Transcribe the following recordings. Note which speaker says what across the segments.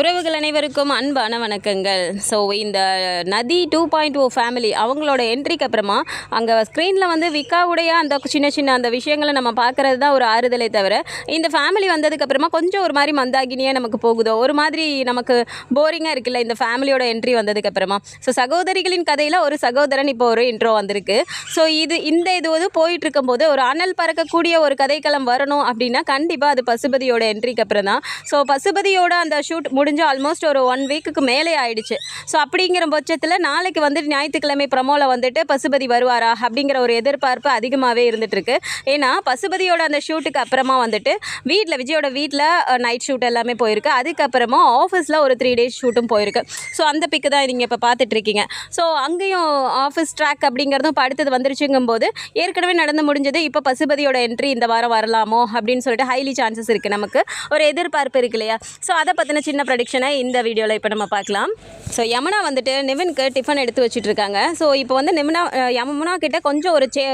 Speaker 1: உறவுகள் அனைவருக்கும் அன்பான வணக்கங்கள். ஸோ இந்த நதி டூ பாயிண்ட் ஓ ஃபேமிலி அவங்களோட என்ட்ரிக்கு அப்புறமா அங்கே ஸ்க்ரீனில் வந்து விக்காவுடைய அந்த சின்ன சின்ன அந்த விஷயங்களை நம்ம பார்க்குறது தான் ஒரு ஆறுதலை தவிர இந்த ஃபேமிலி வந்ததுக்கப்புறமா கொஞ்சம் ஒரு மாதிரி மந்தாகினியாக நமக்கு போகுதோ? ஒரு மாதிரி நமக்கு போரிங்காக இருக்குல்ல இந்த ஃபேமிலியோட என்ட்ரி வந்ததுக்கப்புறமா ஸோ சகோதரிகளின் கதையில் ஒரு சகோதரன் இப்போ ஒரு இன்ட்ரோ வந்திருக்கு. ஸோ இது இந்த இது வந்து போயிட்டு இருக்கும்போது ஒரு அனல் பறக்கக்கூடிய ஒரு கதைக்களம் வரணும் அப்படின்னா கண்டிப்பாக அது பசுபதியோட என்ட்ரிக்கு அப்புறம் தான் ஸோ பசுபதியோட அந்த ஷூட் முடிஞ்சு ஆல்மோஸ்ட் ஒரு ஒன் வீக்குக்கு மேலே ஆயிடுச்சு. ஸோ அப்படிங்கிற பட்சத்தில் நாளைக்கு வந்துட்டு ஞாயிற்றுக்கிழமை ப்ரமோவில் வந்துட்டு பசுபதி வருவாரா அப்படிங்கிற ஒரு எதிர்பார்ப்பு அதிகமாகவே இருந்துட்டு இருக்கு ஏன்னா பசுபதியோட அந்த ஷூட்டுக்கு அப்புறமா வந்துட்டு வீட்டில் விஜயோட வீட்டில் நைட் ஷூட் எல்லாமே போயிருக்கு. அதுக்கப்புறமா ஆஃபீஸில் ஒரு த்ரீ டேஸ் ஷூட்டும் போயிருக்கு. ஸோ அந்த பிக்கு தான் நீங்கள் இப்போ பார்த்துட்ருக்கீங்க ஸோ அங்கேயும் ஆஃபீஸ் ட்ராக் அப்படிங்கிறதும் இப்போ அடுத்தது வந்துருச்சுங்கும் போது ஏற்கனவே நடந்து முடிஞ்சது. இப்போ பசுபதியோட என்ட்ரி இந்த வாரம் வரலாமோ அப்படின்னு சொல்லிட்டு ஹைலி சான்சஸ் இருக்குது நமக்கு. ஒரு எதிர்பார்ப்பு இருக்கு இல்லையா? ஸோ அதை பற்றின சின்ன ப்ரடிக்ஷனை இந்த வீடியோவில் இப்போ நம்ம பார்க்கலாம். ஸோ யமுனா வந்துட்டு நிவினுக்கு டிஃபன் எடுத்து வச்சுட்டு இருக்காங்க ஸோ இப்போ வந்து நிமினா யமுனா கிட்ட கொஞ்சம் ஒரு சே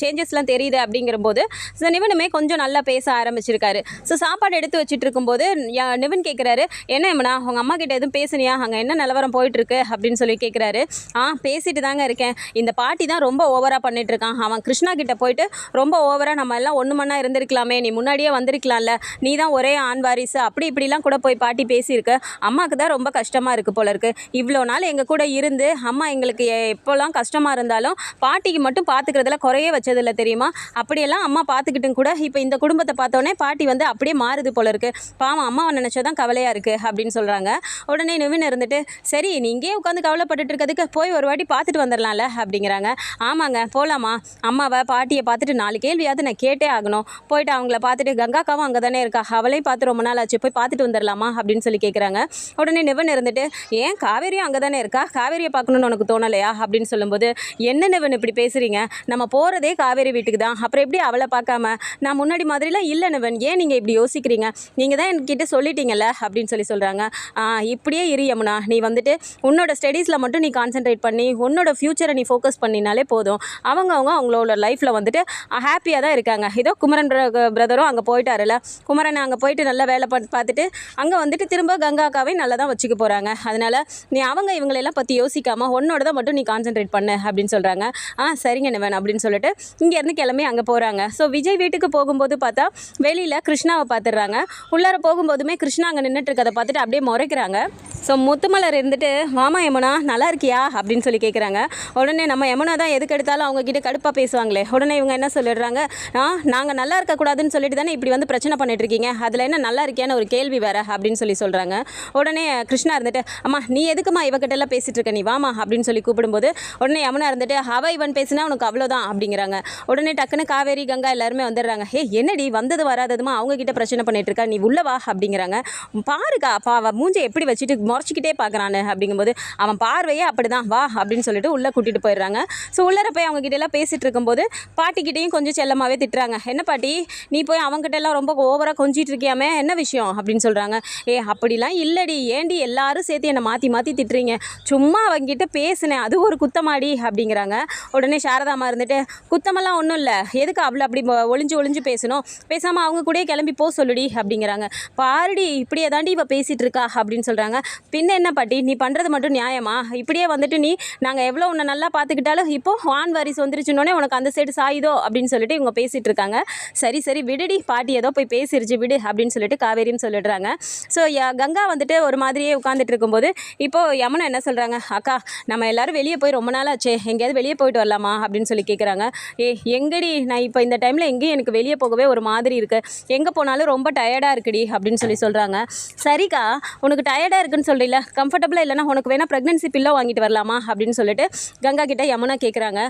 Speaker 1: சேஞ்சஸ்லாம் தெரியுது அப்படிங்கிற போது ஸோ நிவனுமே கொஞ்சம் நல்லா பேச ஆரம்பிச்சிருக்காரு. ஸோ சாப்பாடு எடுத்து வச்சுட்டு இருக்கும்போது நிவின் கேட்குறாரு என்ன யமுனா உங்கள் அம்மா கிட்ட எதுவும் பேசுனியா? அங்கே என்ன நிலவரம் போயிட்டுருக்கு அப்படின்னு சொல்லி கேட்குறாரு ஆ பேசிட்டு தாங்க இருக்கேன். இந்த பாட்டி தான் ரொம்ப ஓவராக பண்ணிகிட்ருக்கான் அவன் கிருஷ்ணா கிட்ட போயிட்டு ரொம்ப ஓவராக நம்ம எல்லாம் ஒன்று மண்ணா இருந்திருக்கலாமே. நீ முன்னாடியே வந்திருக்கலாம்ல. நீ தான் ஒரே ஆண் வாரிசு. அப்படி இப்படிலாம் கூட போய் பாட்டி பேசி பேசியிருக்க அம்மாவுக்கு தான் ரொம்ப கஷ்டமாக இருக்குது போல இருக்கு. இவ்வளோ நாள் எங்கள் கூட இருந்து அம்மா எங்களுக்கு எப்போல்லாம் கஷ்டமாக இருந்தாலும் பாட்டிக்கு மட்டும் பார்த்துக்கிறதுல குறையே வச்சதில்ல தெரியுமா? அப்படியெல்லாம் அம்மா பார்த்துக்கிட்டும் கூட இப்போ இந்த குடும்பத்தை பார்த்தோன்னே பாட்டி வந்து அப்படியே மாறுது போல இருக்கு. பாவம் அம்மாவை நினச்சதான் கவலையாக இருக்குது அப்படின்னு சொல்கிறாங்க உடனே நுவின் இருந்துட்டு சரி நீ உட்காந்து கவலைப்பட்டுட்டு இருக்கிறதுக்கு போய் ஒரு வாட்டி பார்த்துட்டு வந்துடலாம்ல அப்படிங்கிறாங்க. ஆமாங்க போகலாமா அம்மாவை பாட்டியை பார்த்துட்டு நாலு கேள்வியாவது நான் கேட்டே ஆகணும். போயிட்டு அவங்கள பார்த்துட்டு கங்காக்காவும் அங்கே தானே இருக்கா? அவளையும் பார்த்து ரொம்ப நாள் ஆச்சு. போய் பார்த்துட்டு வந்துடலாமா அப்படின்னு சொல்லி கேட்குறாங்க உடனே நிவன் இருந்துட்டு ஏன் காவேரியும் அங்கே தானே இருக்கா? காவேரியை பார்க்கணுன்னு உனக்கு தோணலையா? அப்படின்னு சொல்லும்போது என்ன நிவன் இப்படி பேசுகிறீங்க நம்ம போகிறதே காவேரி வீட்டுக்கு தான். அப்புறம் எப்படி அவளை பார்க்காம? நான் முன்னாடி மாதிரிலாம் இல்லை நிவன். ஏன் நீங்கள் இப்படி யோசிக்கிறீங்க? நீங்கள் தான் என்கிட்ட சொல்லிட்டீங்கல்ல? அப்படின்னு சொல்லி சொல்கிறாங்க இப்படியே இரு யமுனா. நீ வந்துட்டு உன்னோட ஸ்டடீஸில் மட்டும் நீ கான்சென்ட்ரேட் பண்ணி உன்னோட ஃப்யூச்சரை நீ ஃபோக்கஸ் பண்ணினாலே போதும். அவங்கவுங்க அவங்களோட லைஃப்பில் வந்துட்டு ஹாப்பியாக தான் இருக்காங்க. ஏதோ குமரன் பிரதரும் அங்கே போயிட்டாருல குமரன் அங்கே போயிட்டு நல்லா வேலை பார்த்துட்டு அங்கே வந்துட்டு திரும்ப கங்காக்காவை நல்லா தான் வச்சுக்க போகிறாங்க அதனால் நீ அவங்க இவங்களெல்லாம் பற்றி யோசிக்காமல் உன்னோட தான் மட்டும் நீ கான்சென்ட்ரேட் பண்ணு அப்படின்னு சொல்கிறாங்க ஆ சரிங்க நிவன் அப்படின்னு சொல்லிட்டு இங்கேருந்து கிளம்பி அங்கே போகிறாங்க ஸோ விஜய் வீட்டுக்கு போகும்போது பார்த்தா வெளியில் கிருஷ்ணாவை பார்த்துடுறாங்க. உள்ளார போகும்போதுமே கிருஷ்ணா அங்கே நின்றுட்டு இருக்கதை பார்த்துட்டு அப்படியே முறைக்கிறாங்க. ஸோ முத்துமலர் இருந்துட்டு மாமா யமுனா நல்லா இருக்கியா? அப்படின்னு சொல்லி கேட்குறாங்க உடனே நம்ம யமுனா தான் எதுக்கு எடுத்தாலும் அவங்கக்கிட்ட கடுப்பாக பேசுவாங்களே. உடனே இவங்க என்ன சொல்லிடுறாங்க? ஆ நாங்கள் நல்லா இருக்கக்கூடாதுன்னு சொல்லிட்டு தானே இப்படி வந்து பிரச்சனை பண்ணிட்டு இருக்கீங்க அதில் என்ன நல்லா இருக்கியான்னு ஒரு கேள்வி வேற அப்படின்னு சொல்லி சொல்கிறாங்க உடனே கிருஷ்ணா இருந்துட்டு அம்மா நீ எதுக்குமா இவகிட்ட எல்லாம் பேசிட்டு இருக்க? நீ வாமா அப்படின்னு சொல்லி கூப்பிடும்போது உடனே யமுனா இருந்துட்டு அவ இவன் பேசினா உனக்கு அவ்வளோதான் அப்படிங்கிறாங்க. உடனே டக்குன்னு காவேரி கங்கா எல்லாருமே வந்துடுறாங்க. ஏ என்னடி வந்தது வராததுமா? அவங்க கிட்ட பிரச்சனை பண்ணிட்டு இருக்கா? நீ உள்ள வா அப்படிங்கிறாங்க. பாருக்கா அப்பா அவ மூஞ்சை எப்படி வச்சுட்டு முறைச்சிக்கிட்டே பார்க்குறானு அப்படிங்கும்போது அவன் பார்வையே அப்படிதான் வா அப்படின்னு சொல்லிட்டு உள்ளே கூட்டிகிட்டு போயிடுறாங்க. ஸோ உள்ளர போய் அவங்ககிட்ட எல்லாம் பேசிட்டு இருக்கும்போது பாட்டிக்கிட்டேயும் கொஞ்சம் செல்லமாகவே திட்டுறாங்க. என்ன பாட்டி? நீ போய் அவங்ககிட்ட எல்லாம் ரொம்ப ஓவராக கொஞ்சிட்டு இருக்கியாமே? என்ன விஷயம்? அப்படின்னு சொல்கிறாங்க ஏ அப்படிலாம் இல்லடி. ஏண்டி எல்லாரும் சேர்த்து என்னை மாற்றி மாற்றி திட்டுறீங்க? சும்மா அவங்ககிட்ட பேசினேன். அது ஒரு குத்தமாடி அப்படிங்கிறாங்க. உடனே சாரதாமா இருந்துட்டு குத்தமெல்லாம் ஒன்றும் இல்லை. எதுக்கு அவ்வளோ அப்படி ஒளிஞ்சு ஒளிஞ்சு பேசணும்? பேசாமல் அவங்க கூடயே கிளம்பி போக சொல்லுடி அப்படிங்கிறாங்க. பாருடி இப்படியே தாண்டி இவள் பேசிகிட்டு இருக்கா அப்படின்னு சொல்கிறாங்க பின்ன என்ன பாட்டி? நீ பண்ணுறது மட்டும் நியாயமா? இப்படியே வந்துட்டு நீ நாங்கள் எவ்வளோ உன்னை நல்லா பார்த்துக்கிட்டாலும் இப்போ ஆண் வாரிசு வந்துருச்சுன்னொடனே உனக்கு அந்த சைடு சாயுதோ அப்படின்னு சொல்லிட்டு இவங்க பேசிகிட்டு இருக்காங்க. சரி சரி விடுடி. பாட்டி ஏதோ போய் பேசிருச்சு விடு அப்படின்னு சொல்லிட்டு காவேரியும் சொல்லிடுறாங்க. ஸோ கங்கா வந்துட்டு ஒரு மாதிரியே உட்காந்துட்டு இருக்கும்போது இப்போது யமுனா என்ன சொல்கிறாங்க அக்கா நம்ம எல்லாரும் வெளியே போய் ரொம்ப நாள் ஆச்சே எங்கேயாவது வெளியே போயிட்டு வரலாமா? அப்படின்னு சொல்லி கேட்குறாங்க ஏ எங்கடி? நான் இப்போ இந்த டைமில் எங்கேயும் எனக்கு வெளியே போகவே ஒரு மாதிரி இருக்குது எங்கே போனாலும் ரொம்ப டயர்டாக இருக்குடி அப்படின்னு சொல்லி சொல்கிறாங்க சரிக்கா உனக்கு டயர்டாக இருக்குன்னு சொல்கிறீல கம்ஃபர்டபுளாக இல்லைனா உனக்கு வேணால் ப்ரெக்னென்சி பில்லோ வாங்கிட்டு வரலாமா? அப்படின்னு சொல்லிட்டு கங்கா கிட்டே யமுனா கேட்குறாங்க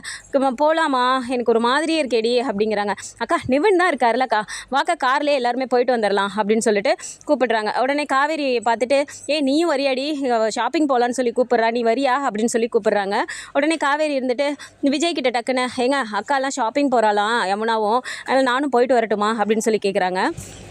Speaker 1: போகலாமா எனக்கு ஒரு மாதிரியே இருக்கேடி அப்படிங்கிறாங்க. அக்கா நிவன் தான் இருக்காருல்லக்கா வாக்கா கார்லேயே எல்லாருமே போயிட்டு வந்துடலாம் அப்படின்னு சொல்லிட்டு கூப்பிடுறாங்க. உடனே காவேரி பார்த்துட்டு ஏ நீயும் வரியாடி ஷாப்பிங் போகலான்னு சொல்லி கூப்பிட்றா நீ வரியா? அப்படின்னு சொல்லி கூப்பிட்றாங்க. உடனே காவேரி இருந்துட்டு விஜய் கிட்ட டக்குன்னு ஏங்க அக்காலாம் ஷாப்பிங் போகிறாளாம் யமுனாவும்? அதனால் நானும் போயிட்டு வரட்டுமா? அப்படின்னு சொல்லி கேட்குறாங்க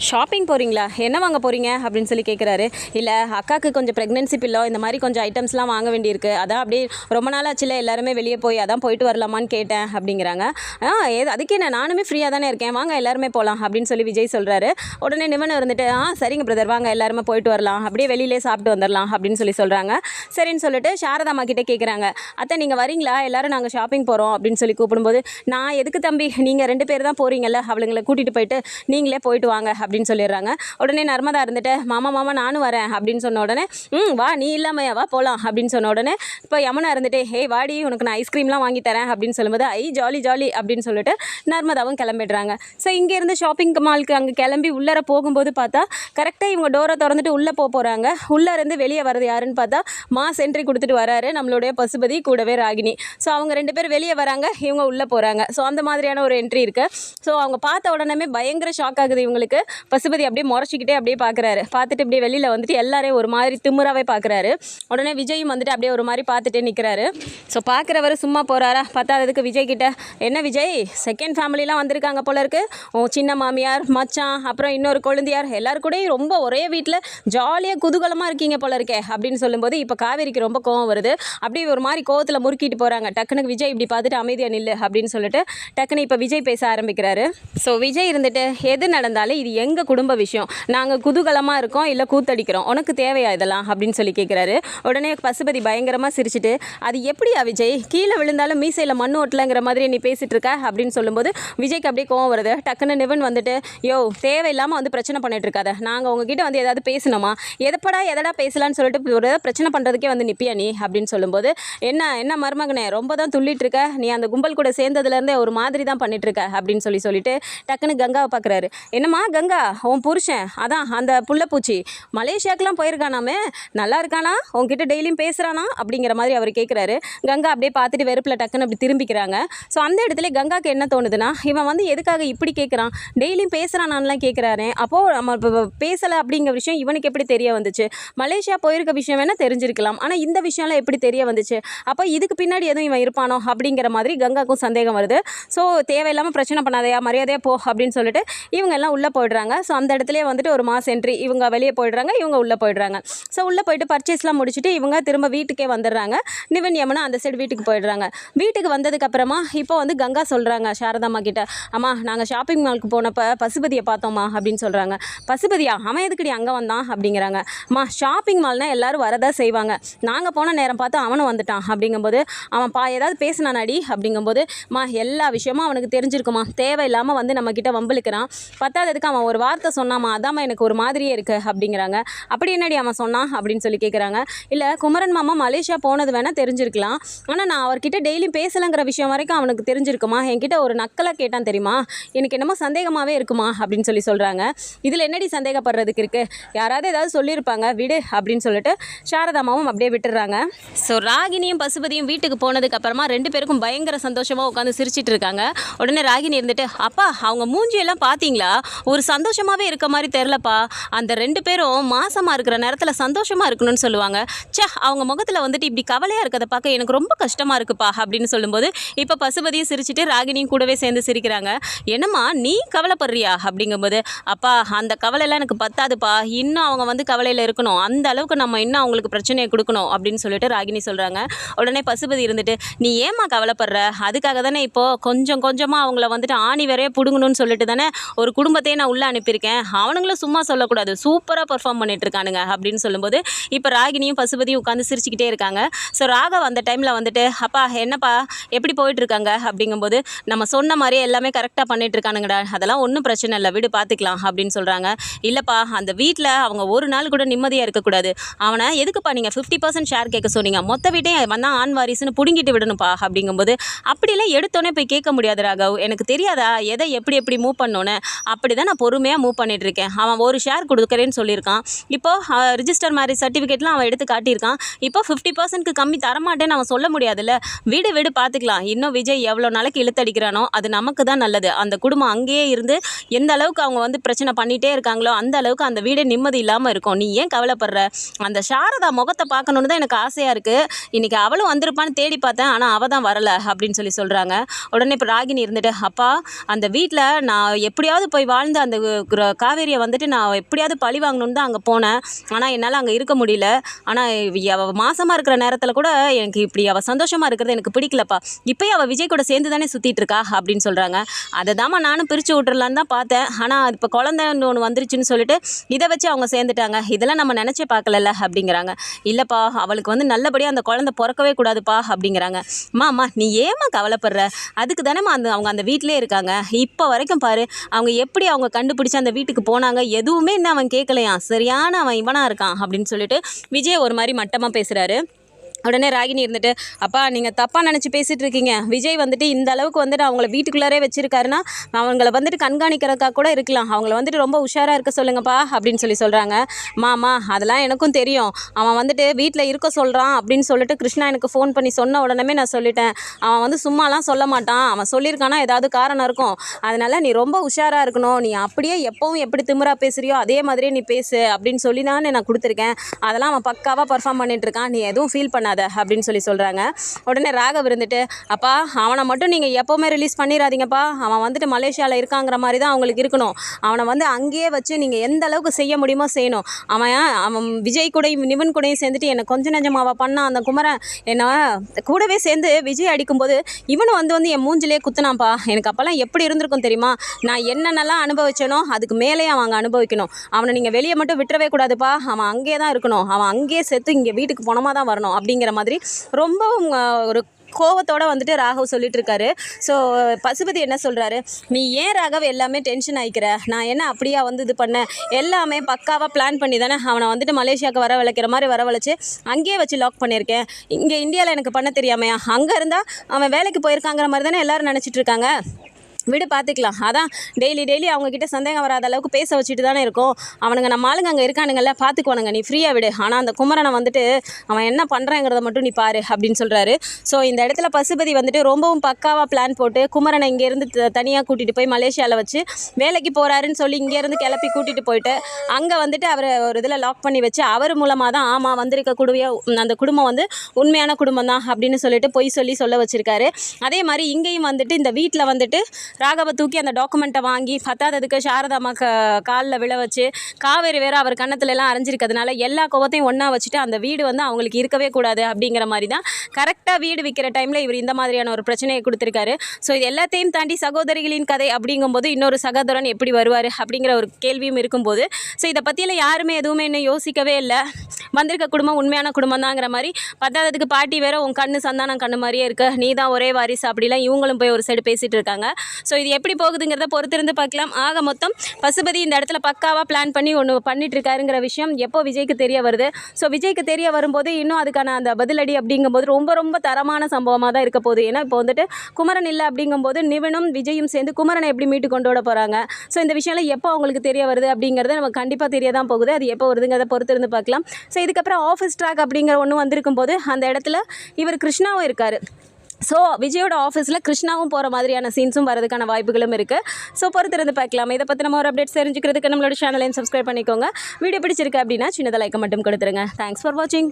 Speaker 1: ஷாப்பிங் போகிறீங்களா என்ன வாங்க போகிறீங்க அப்படின்னு சொல்லி கேட்குறாரு இல்லை அக்காவுக்கு கொஞ்சம் ப்ரெக்னென்சி பில்லோ இந்த மாதிரி கொஞ்சம் ஐட்டம்ஸ்லாம் வாங்க வேண்டியிருக்கு. அதான் அப்படியே ரொம்ப நாள் ஆச்சுல எல்லாருமே வெளியே போய் அதான் போயிட்டு வரலாமான்னு கேட்டேன் அப்படிங்கிறாங்க. ஆ ஏது அதுக்கு என்ன? நானுமே ஃப்ரீயாக தானே இருக்கேன். வாங்க எல்லாருமே போகலாம் அப்படின்னு சொல்லி விஜய் சொல்கிறாரு உடனே நிவன் இருந்துட்டு ஆ சரிங்க பிரதர் வாங்க எல்லாருமே போயிட்டு வரலாம். வரலாம் அப்படியே வெளியிலே சாப்பிட்டு வந்துடலாம் அப்படின்னு சொல்லி சொல்கிறாங்க சரின்னு சொல்லிட்டு சாரதாமா கிட்டே கேட்குறாங்க அத்தை நீங்கள் வரீங்களா? எல்லாரும் நாங்கள் ஷாப்பிங் போகிறோம் அப்படின்னு சொல்லி கூப்பிடும்போது நான் எதுக்கு தம்பி? நீங்கள் ரெண்டு பேர் தான் போகிறீங்கல்ல அவளுங்களை கூட்டிகிட்டு போயிட்டு நீங்களே போயிட்டு வாங்க அப்படின்னு சொல்லிடுறாங்க. உடனே நர்மதா இருந்துட்டு மாமா மாமா நானும் வரேன் அப்படின்னு சொன்ன உடனே ம் வா நீ இல்லாமையா வா போகலாம் அப்படின்னு சொன்ன உடனே இப்போ யமுனா இருந்துட்டு ஹே வாடி உனக்கு நான் ஐஸ்கிரீம்லாம் வாங்கி தரேன் அப்படின்னு சொல்லும்போது ஐ ஜாலி ஜாலி அப்படின்னு சொல்லிட்டு நர்மதாவும் கிளம்பிடுறாங்க. ஸோ இங்கேருந்து ஷாப்பிங் மாலுக்கு அங்கே கிளம்பி உள்ளர போகும்போது பார்த்தா கரெக்டாக இவங்க டோரை திறந்துட்டு உள்ளே போக போகிறாங்க. உள்ளேருந்து வெளியே வர்றது யாருன்னு பார்த்தா மாஸ் என்ட்ரி கொடுத்துட்டு வராரு. நம்மளுடைய பசுபதி கூடவே ராகினி. ஸோ அவங்க ரெண்டு பேர் வெளியே வராங்க. இவங்க உள்ளே போகிறாங்க. ஸோ அந்த மாதிரியான ஒரு என்ட்ரி இருக்குது ஸோ அவங்க பார்த்த உடனே பயங்கர ஷாக் ஆகுது இவங்களுக்கு. பசுபதி அப்படியே முறைச்சிக்கிட்டே அப்படியே பார்க்குறாரு. பார்த்துட்டு அப்படியே வெளியில் வந்துட்டு எல்லாரையும் ஒரு மாதிரி திமுறாவே பார்க்குறாரு. உடனே விஜயும் வந்துட்டு அப்படியே ஒரு மாதிரி பார்த்துட்டே நிற்கிறாரு. ஸோ பார்க்குறவர் சும்மா போகிறாரா பத்தாததுக்கு விஜய் கிட்ட என்ன விஜய்? செகண்ட் ஃபேமிலிலாம் வந்திருக்காங்க போல இருக்கு. சின்ன மாமியார் மச்சான் அப்புறம் இன்னொரு கொழுந்தியார் எல்லாரும் கூடயும் ரொம்ப ஒரே வீட்டில் ஜாலியாக குதூகலமாக இருக்கீங்க போல இருக்கே அப்படின்னு சொல்லும்போது இப்போ காவேரிக்கு ரொம்ப கோவம் வருது. அப்படியே ஒரு மாதிரி கோவத்தில் முறுக்கிட்டு போகிறாங்க டக்குனு விஜய் இப்படி பார்த்துட்டு அமைதியாக நில்லு அப்படின்னு சொல்லிட்டு டக்குன்னு இப்போ விஜய் பேச ஆரம்பிக்கிறாரு. ஸோ விஜய் இருந்துட்டு எது நடந்தாலும் இது எங்கள் குடும்ப விஷயம். நாங்கள் குதூகலமாக இருக்கோம் இல்லை கூத்தடிக்கிறோம். உனக்கு தேவையா இதெல்லாம்? அப்படின்னு சொல்லி கேட்குறாரு உடனே பசுபதி பயங்கரமாக சிரிச்சிட்டு அது எப்படியா விஜய்? கீழே விழுந்தாலும் மீசையில் மண் ஓட்டலைங்கிற மாதிரி நீ பேசிகிட்டு இருக்க? அப்படின்னு சொல்லும்போது விஜய்க்கு அப்படியே கோவம் வருது. டக்குன்னு நிவன் வந்துட்டு யோ தேவையில்லாமல் வந்து பிரச்சனை பண்ணிட்டு இருக்காத. நாங்கள் உங்ககிட்ட வந்து ஏதாவது பேசணும். பேசணுமா? எதப்படா எதடா பேசலான்னு சொல்லிட்டு ஒரு பிரச்சனை பண்ணுறதுக்கே வந்து நிப்பியா நீ? அப்படின்னு சொல்லும்போது என்ன என்ன மருமகனே ரொம்ப தான் துள்ளிட்டு இருக்க. நீ அந்த கும்பல் கூட சேர்ந்ததுலேருந்தே ஒரு மாதிரி தான் பண்ணிட்டு இருக்க அப்படின்னு சொல்லி சொல்லிட்டு டக்குன்னு கங்காவை பார்க்குறாரு என்னம்மா கங்கா உன் புருஷன் அதான் அந்த புள்ளப்பூச்சி மலேசியாக்கெலாம் போயிருக்கானாமே? நல்லா இருக்கானா? உன்கிட்ட டெய்லியும் பேசுகிறானா அப்படிங்கிற மாதிரி அவர் கேட்குறாரு கங்கா அப்படியே பார்த்துட்டு வெறுப்பில் டக்குன்னு அப்படி திரும்பிக்கிறாங்க. ஸோ அந்த இடத்துல கங்காக்கு என்ன தோணுதுன்னா இவன் வந்து எதுக்காக இப்படி கேட்குறான் டெய்லியும் பேசுகிறானான்லாம் கேட்குறாரு அப்போது நம்ம இப்போ பேசலை அப்படிங்கிற விஷயம் இவனுக்கு எப்படி தெரிய வந்துச்சு? மலேசியா போயிருக்க விஷயம் வேணால் தெரிஞ்சிருக்கலாம். ஆனால் இந்த விஷயம்லாம் எப்படி தெரிய வந்துச்சு? அப்போ இதுக்கு பின்னாடி எதுவும் இவன் இருப்பானோ அப்படிங்கிற மாதிரி கங்காக்கும் சந்தேகம் வருது. ஸோ தேவையில்லாமல் பிரச்சனை பண்ணாதையா மரியாதையாக போ அப்படின்னு சொல்லிட்டு இவங்க எல்லாம் உள்ளே போயிடுறாங்க. ஸோ அந்த இடத்துலயே வந்துட்டு ஒரு மாஸ் என்ட்ரி இவங்க வெளியே போயிடுறாங்க இவங்க உள்ளே போயிடுறாங்க. ஸோ உள்ளே போயிட்டு பர்ச்சேஸ்லாம் முடிச்சுட்டு இவங்க திரும்ப வீட்டுக்கே வந்துடுறாங்க. நிவன் யமுனா அந்த சைடு வீட்டுக்கு போயிடுறாங்க. வீட்டுக்கு வந்ததுக்கு அப்புறமா இப்போ வந்து கங்கா சொல்கிறாங்க சாரதாம்மா கிட்ட. அம்மா நாங்கள் ஷாப்பிங் மாலுக்கு போனப்போ பசுபதியை பார்த்தோம்மா அப்படின்னு சொல்கிறாங்க பசுபதியா? அவன் எதுக்கடி அங்கே வந்தான்? அப்படிங்கிறாங்க. மா ஷாப்பிங் மால்னால் எல்லோரும் வரதா செய்வாங்க. நாங்கள் போன நேரம் பார்த்து அவனும் வந்துட்டான். அப்படிங்கும்போது அவன் பா ஏதாவது பேசினானாடி? அப்படிங்கும்போது மா எல்லா விஷயமும் அவனுக்கு தெரிஞ்சிருக்குமா தேவையில்லாமல் வந்து நம்மக்கிட்ட வம்பிழுக்கிறான். பத்தாததுக்கு அவன் ஒரு வார்த்தை சொன்னாமா அதாம்மா எனக்கு ஒரு மாதிரியே இருக்குது அப்படிங்கிறாங்க. அப்படி என்னடி அவன் சொன்னான்? அப்படின்னு சொல்லி கேட்குறாங்க இல்லை குமரன் மாமா மலேசியா போனது வேணால் தெரிஞ்சிருக்கலாம். ஆனால் நான் அவர்கிட்ட டெய்லியும் பேசலைங்கிற விஷயம் வரைக்கும் அவனுக்கு தெரிஞ்சிருக்குமா? என்கிட்ட ஒரு நக்கலாக கேட்டான் தெரியுமா? எனக்கு என்னமோ சந்தேகமாகவே இருக்குமா? அப்படின்னு சொல்லி சொல்கிறாங்க இதில் என்னடி சந்தேகப்படுறதுக்கு இருக்குது யாராவது ஏதாவது சொல்லியிருப்பாங்க விடு அப்படின்னு சொல்லிட்டு சாரதாமாவும் அப்படியே விட்டுடுறாங்க. ஸோ ராகினியும் பசுபதியும் வீட்டுக்கு போனதுக்கு அப்புறமா ரெண்டு பேருக்கும் பயங்கர சந்தோஷமாக உட்காந்து சிரிச்சிட்டு இருக்காங்க. உடனே ராகினி இருந்துட்டு அப்பா அவங்க மூஞ்சியெல்லாம் பார்த்தீங்களா ஒரு சந்தோஷமாகவே இருக்க மாதிரி தெரிலப்பா அந்த ரெண்டு பேரும் மாசமாக இருக்கிற நேரத்தில் சந்தோஷமாக இருக்கணும்னு சொல்லுவாங்க. ச்சே அவங்க முகத்தில் வந்துட்டு இப்படி கவலையாக இருக்கிறத பார்க்க எனக்கு ரொம்ப கஷ்டமாக இருக்குப்பா அப்படின்னு சொல்லும்போது இப்போ பசுபதியும் சிரிச்சிட்டு ராகினியும் கூடவே சேர்ந்து சிரிக்கிறாங்க. என்னம்மா நீ கவலைப்படுறியா? அப்படிங்கும்போது அப்பா அந்த கவலைலாம் எனக்கு பத்தாதுப்பா. இன்னும் அவங்க வந்து கவலையில் இருக்கணும். அந்த அளவுக்கு நம்ம இன்னும் அவங்களுக்கு பிரச்சனையை கொடுக்கணும் அப்படின்னு சொல்லிட்டு ராகினி சொல்கிறாங்க உடனே பசுபதி இருந்துட்டு நீ ஏம்மா கவலைப்படுற? அதுக்காக தானே இப்போது கொஞ்சம் கொஞ்சமாக அவங்கள வந்துட்டு ஆணி வரைய பிடுங்கணும்னு சொல்லிட்டு தானே ஒரு குடும்பத்தையே நான் உள்ளே அனுப்பியிருக்கேன். அவனுங்களும் சும்மா சொல்லக்கூடாது. சூப்பராக பர்ஃபார்ம் பண்ணிட்டு இருக்கானுங்க. அப்படின்னு சொல்லும்போது இப்போ ராகினியும் பசுபதியும் உட்காந்து சிரிச்சுக்கிட்டே இருக்காங்க. ஸோ ராகவ் அந்த டைமில் வந்துட்டு அப்பா என்னப்பா எப்படி போயிட்டுருக்காங்க அப்படிங்கும்போது நம்ம சொன்ன மாதிரியே எல்லாமே கரெக்டாக பண்ணிட்டு இருக்கானுங்கடா. அதெல்லாம் ஒன்றும் பிரச்சனை இல்லை. வீடு பார்த்துக்கலாம் அப்படின்னு சொல்கிறாங்க இல்லைப்பா அந்த வீட்டில் அவங்க ஒரு நாள் கூட நிம்மதியாக இருக்கக்கூடாது. அவனை எதுக்குப்பா நீங்கள் ஃபிஃப்டி பர்சன்ட் ஷேர் கேட்க சொன்னீங்க? மொத்த வீட்டையும் வந்தால் ஆண் வாரிசுன்னு பிடுங்கிட்டு விடணும்ப்பா அப்படிங்கும்போது அப்படிலாம் எடுத்தோன்னே போய் கேட்க முடியாது ராகவ். எனக்கு தெரியாதா? எதை எப்படி எப்படி மூவ் பண்ணோன்னு? அப்படி தான் நான் பொறுமையாக மூவ் பண்ணிட்டு இருக்கேன் அவன் ஒரு ஷேர் கொடுக்குறேன்னு சொல்லியிருக்கான். இப்போது ரிஜிஸ்டர் மேரேஜ் சர்டிஃபிகேட்லாம் அவன் எடுத்து காட்டியிருக்கான். இப்போ ஃபிஃப்டி பர்சன்ட்க்கு கம்மி தரமாட்டேன்னு அவன் சொல்ல முடியாதுல்ல. வீடு வீடு பார்த்துக்கலாம் இன்னும் விஜய் எவ்வளோ நாளைக்கு இழுத்தடிக்கிறானோ அது நமக்கு தான் நல்லது. அந்த குடும்பம் அங்கேயே இருந்து எந்த அளவுக்கு அவங்க வந்து பிரச்சனை பண்ணிகிட்டே இருக்காங்களோ அந்த அளவுக்கு அந்த வீடே நிம்மதி இல்லாமல் இருக்கும். நீ ஏன் கவலைப்படுற? அந்த சாரதா முகத்தை பார்க்கணுன்னு தான் எனக்கு ஆசையாக இருக்குது இன்றைக்கி அவளும் வந்திருப்பான்னு தேடி பார்த்தேன். ஆனால் அவள் தான் வரலை அப்படின்னு சொல்லி சொல்கிறாங்க உடனே இப்போ ராகினி இருந்துட்டு அப்பா அந்த வீட்டில் நான் எப்படியாவது போய் வாழ்ந்து அந்த கு- காவேரியை வந்துட்டு நான் எப்படியாவது பழி வாங்கணும்னு தான் அங்கே போனேன். ஆனால் என்னால் அங்கே இருக்க முடியல. ஆனால் அவள் மாசமாக இருக்கிற நேரத்தில் கூட எனக்கு இப்படி அவள் சந்தோஷமாக இருக்கிறது எனக்கு பிடிக்கலப்பா. இப்போயே அவள் விஜய் கூட சேர்ந்து தானே சுற்றிட்டு இருக்கா? அப்படின்னு சொல்கிறாங்க அதை தாம்மா நானும் பிரித்து விட்டுறலான்னு தான் பார்த்தேன். ஆனால் இப்போ குழந்தைன்னு ஒன்று வந்துருச்சுன்னு சொல்லிட்டு இதை வச்சு அவங்க சேர்ந்து இறந்துட்டாங்க. இதெல்லாம் நம்ம நினச்சே பார்க்கலல்ல அப்படிங்கிறாங்க. இல்லைப்பா அவளுக்கு வந்து நல்லபடியாக அந்த குழந்தை பிறக்கவே கூடாதுப்பா அப்படிங்கிறாங்க. அம்மா அம்மா நீ ஏமா கவலைப்படுற? அதுக்கு தானேம்மா அந்த அவங்க அந்த வீட்டிலே இருக்காங்க. இப்போ வரைக்கும் பாரு அவங்க எப்படி அவங்க கண்டுபிடிச்சி அந்த வீட்டுக்கு போனாங்க எதுவுமே இன்னும் அவன் கேட்கலையாம். சரியான அவன் இவனாக இருக்கான் அப்படின்னு சொல்லிட்டு விஜய் ஒரு மாதிரி மட்டமாக பேசுகிறாரு உடனே ராகினி இருந்துட்டு அப்பா நீங்கள் தப்பாக நினச்சி பேசிகிட்டு இருக்கீங்க. விஜய் வந்துட்டு இந்த அளவுக்கு வந்துட்டு அவங்கள வீட்டுக்குள்ளாரே வச்சிருக்காருன்னா அவங்கள வந்துட்டு கண்காணிக்கிறக்கா கூட இருக்கலாம். அவங்கள வந்துட்டு ரொம்ப உஷாராக இருக்க சொல்லுங்கப்பா அப்படின்னு சொல்லி சொல்கிறாங்க மாமா அதெல்லாம் எனக்கும் தெரியும். அவன் வந்துட்டு வீட்டில் இருக்க சொல்கிறான் அப்படின்னு சொல்லிட்டு கிருஷ்ணா எனக்கு ஃபோன் பண்ணி சொன்ன உடனே நான் சொல்லிட்டேன். அவன் வந்து சும்மாலாம் சொல்ல மாட்டான். அவன் சொல்லியிருக்கானா ஏதாவது காரணம் இருக்கும். அதனால் நீ ரொம்ப உஷாராக இருக்கணும். நீ அப்படியே எப்பவும் எப்படி திமிரா பேசுறியோ அதே மாதிரியே நீ பேசு அப்படின்னு சொல்லி தான் நான் கொடுத்துருக்கேன். அதெல்லாம் அவன் பக்காவாக பர்ஃபார்ம் பண்ணிட்டு இருக்கான். நீ எதுவும் ஃபீல் பண்ண பண்ணாத அப்படின்னு சொல்லி சொல்கிறாங்க உடனே ராகவ் இருந்துட்டு அப்பா அவனை மட்டும் நீங்கள் எப்போவுமே ரிலீஸ் பண்ணிடாதீங்கப்பா அவன் வந்துட்டு மலேசியாவில் இருக்காங்கிற மாதிரி தான் அவங்களுக்கு இருக்கணும். அவனை வந்து அங்கேயே வச்சு நீங்கள் எந்த அளவுக்கு செய்ய முடியுமோ செய்யணும். அவன் அவன் விஜய் கூடையும் நிவன் கூடையும் சேர்ந்துட்டு என்னை கொஞ்சம் நெஞ்சமாவா பண்ணான் அந்த குமரன் என்ன கூடவே சேர்ந்து விஜய் அடிக்கும்போது இவனும் வந்து வந்து என் மூஞ்சிலே குத்துனான்ப்பா. எனக்கு அப்போல்லாம் எப்படி இருந்திருக்கும் தெரியுமா? நான் என்னென்னலாம் அனுபவிச்சேனோ அதுக்கு மேலே அவன் அங்கே அனுபவிக்கணும். அவனை நீங்கள் வெளியே மட்டும் விட்டுறவே கூடாதுப்பா. அவன் அங்கேயே தான் இருக்கணும். அவன் அங்கேயே செத்து இங்கே வீட்டுக்கு போனமாக தான் வரணும். அப்படிங்கிற மாதிரி ரொம்பவும் ஒரு கோவத்தோட வந்துட்டு ராகவ் சொல்லிட்டு இருக்காரு ஸோ பசுபதி என்ன சொல்கிறாரு நீ ஏன் ராகவ் எல்லாமே டென்ஷன் ஆகிக்கிற நான் என்ன அப்படியா வந்து இது பண்ணேன் எல்லாமே பக்காவாக பிளான் பண்ணி தானே அவனை வந்துட்டு மலேசியாவுக்கு வர வளைக்கிற மாதிரி வரவழைச்சு அங்கேயே வச்சு லாக் பண்ணியிருக்கேன். இங்கே இந்தியாவில் எனக்கு பண்ண தெரியாமையா? அங்கே இருந்தால் அவன் வேலைக்கு போயிருக்காங்கிற மாதிரி தானே எல்லாரும் நினச்சிட்டு இருக்காங்க? விடு பார்த்துக்கலாம் அதான் டெய்லி டெய்லி அவங்கக்கிட்ட சந்தேகம் வராத அளவுக்கு பேச வச்சுட்டு தானே இருக்கோம். அவனுங்க நம்ம ஆளுங்க அங்கே இருக்கானுங்கல்ல பார்த்துக்குவானுங்க நீ ஃப்ரீயாக விடு. ஆனால் அந்த குமரனை வந்துட்டு அவன் என்ன பண்ணுறாங்கிறத மட்டும் நீ பாரு அப்படின்னு சொல்கிறாரு ஸோ இந்த இடத்துல பசுபதி வந்துட்டு ரொம்பவும் பக்காவாக பிளான் போட்டு குமரனை இங்கேருந்து தனியாக கூட்டிகிட்டு போய் மலேசியாவில் வச்சு வேலைக்கு போகிறாருன்னு சொல்லி இங்கேருந்து கிளப்பி கூட்டிகிட்டு போயிட்டு அங்கே வந்துட்டு அவரை ஒரு இதில் லாக் பண்ணி வச்சு அவர் மூலமாக தான் ஆமாம் வந்திருக்க குடுவைய அந்த குடும்பம் வந்து உண்மையான குடும்பம் தான் அப்படின்னு சொல்லிட்டு பொய் சொல்லி சொல்ல வச்சுருக்காரு. அதே மாதிரி இங்கேயும் வந்துட்டு இந்த வீட்டில் வந்துட்டு ராகவை தூக்கி அந்த டாக்குமெண்ட்டை வாங்கி பத்தாததுக்கு சாரதாம்மா க காலில் விழ வச்சு காவேரி வேற அவர் கண்ணத்துல எல்லாம் அரைஞ்சிருக்கிறதுனால எல்லா கோவத்தையும் ஒன்றா வச்சுட்டு அந்த வீடு வந்து அவங்களுக்கு இருக்கவே கூடாது அப்படிங்கிற மாதிரி தான் கரெக்டாக வீடு விற்கிற டைமில் இவர் இந்த மாதிரியான ஒரு பிரச்சனையை கொடுத்துருக்காரு. ஸோ இது எல்லாத்தையும் தாண்டி சகோதரிகளின் கதை அப்படிங்கும்போது இன்னொரு சகோதரன் எப்படி வருவார் அப்படிங்கிற ஒரு கேள்வியும் இருக்கும்போது ஸோ இதை பற்றியில் யாருமே எதுவுமே இன்னும் யோசிக்கவே இல்லை. வந்திருக்க குடும்பம் உண்மையான குடும்பம் தாங்கிற மாதிரி. பத்தாவதுக்கு பாட்டி வேற உன் கண்ணு சந்தானம் கண்ணு மாதிரியே இருக்கு. நீ தான் ஒரே வாரிசு அப்படிலாம் இவங்களும் போய் ஒரு சைடு பேசிட்டு இருக்காங்க ஸோ இது எப்படி போகுதுங்கிறத பொறுத்திருந்து பார்க்கலாம். ஆக மொத்தம் பசுபதி இந்த இடத்துல பக்காவாக பிளான் பண்ணி ஒன்று பண்ணிட்டு இருக்காருங்கிற விஷயம் எப்போ விஜய்க்கு தெரிய வருது? ஸோ விஜய்க்கு தெரிய வரும்போது இன்னும் அதுக்கான அந்த பதிலடி அப்படிங்கும்போது ரொம்ப ரொம்ப தரமான சம்பவமாக தான் இருக்க போகுது. ஏன்னா இப்போ வந்துட்டு குமரன் இல்லை அப்படிங்கும்போது நிவனும் விஜயும் சேர்ந்து குமரனை எப்படி மீட்டு கொண்டு விட போகிறாங்க ஸோ இந்த விஷயம்லாம் எப்போ அவங்களுக்கு தெரிய வருது அப்படிங்கிறத நம்ம கண்டிப்பாக தெரிய தான் போகுது. அது எப்போ வருதுங்கிறத பொறுத்திருந்து பார்க்கலாம். ஸோ இதுக்கப்புறம் ஆஃபீஸ் ட்ராக் அப்படிங்கிற ஒன்று வந்திருக்கும் போது அந்த இடத்துல இவர் கிருஷ்ணாவும் இருக்கார். ஸோ விஜயோட ஆஃபீஸில் கிருஷ்ணாவும் போகிற மாதிரியான சீன்ஸும் வரதுக்கான வாய்ப்புகளும் இருக்குது ஸோ பொறுத்திருந்து பார்க்கலாம். இதை பற்றி நம்ம ஒரு அப்டேட்ஸ் தெரிஞ்சுக்கிறதுக்கு நம்மளோட சேனலையும் சப்ஸ்கிரைப் பண்ணிக்கோங்க. வீடியோ பிடிச்சிருக்கு அப்படின்னா சின்னதாக லைக்கை மட்டும் கொடுத்துருங்க. தேங்க்ஸ் ஃபார் வாட்சிங்